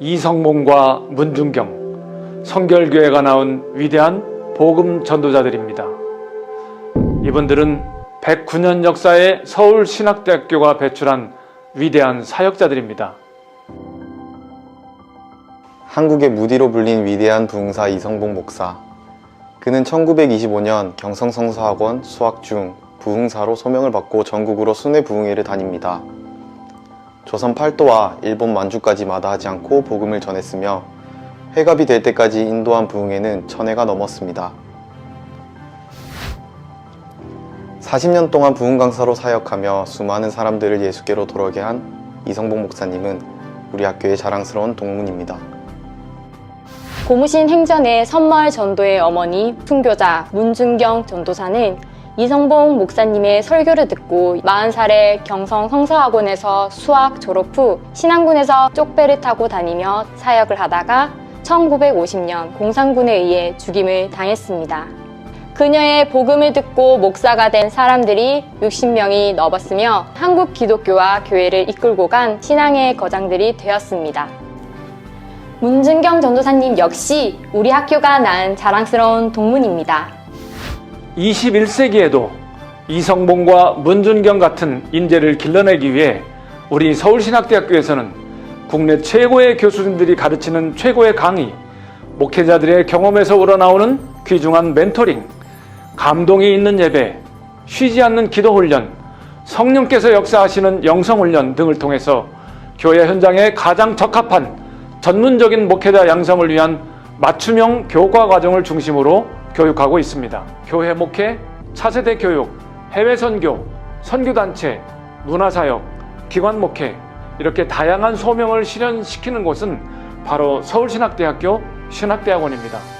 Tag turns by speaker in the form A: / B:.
A: 이성봉과 문중경, 성결교회가 나온 위대한 복음 전도자들입니다. 이분들은 109년 역사의 서울 신학대학교가 배출한 위대한 사역자들입니다.
B: 한국의 무디로 불린 위대한 부흥사 이성봉 목사. 그는 1925년 경성성서학원 수학 중 부흥사로 소명을 받고 전국으로 순회 부흥회를 다닙니다. 조선 팔도와 일본 만주까지 마다하지 않고 복음을 전했으며 회갑이 될 때까지 인도한 부흥회는 천회가 넘었습니다. 40년 동안 부흥 강사로 사역하며 수많은 사람들을 예수께로 돌아오게 한 이성봉 목사님은 우리 학교의 자랑스러운 동문입니다.
C: 고무신 행전의 선마을 전도의 어머니 순교자 문준경 전도사는 이성봉 목사님의 설교를 듣고 40살에 경성 성서학원에서 수학 졸업 후 신안군에서 쪽배를 타고 다니며 사역을 하다가 1950년 공산군에 의해 죽임을 당했습니다. 그녀의 복음을 듣고 목사가 된 사람들이 60명이 넘었으며 한국 기독교와 교회를 이끌고 간 신앙의 거장들이 되었습니다. 문준경 전도사님 역시 우리 학교가 낳은 자랑스러운 동문입니다.
A: 21세기에도 이성봉과 문준경 같은 인재를 길러내기 위해 우리 서울신학대학교에서는 국내 최고의 교수님들이 가르치는 최고의 강의, 목회자들의 경험에서 우러나오는 귀중한 멘토링, 감동이 있는 예배, 쉬지 않는 기도 훈련, 성령께서 역사하시는 영성 훈련 등을 통해서 교회 현장에 가장 적합한 전문적인 목회자 양성을 위한 맞춤형 교과 과정을 중심으로 교육하고 있습니다. 교회 목회, 차세대 교육, 해외 선교, 선교단체, 문화사역, 기관 목회 이렇게 다양한 소명을 실현시키는 곳은 바로 서울신학대학교 신학대학원입니다.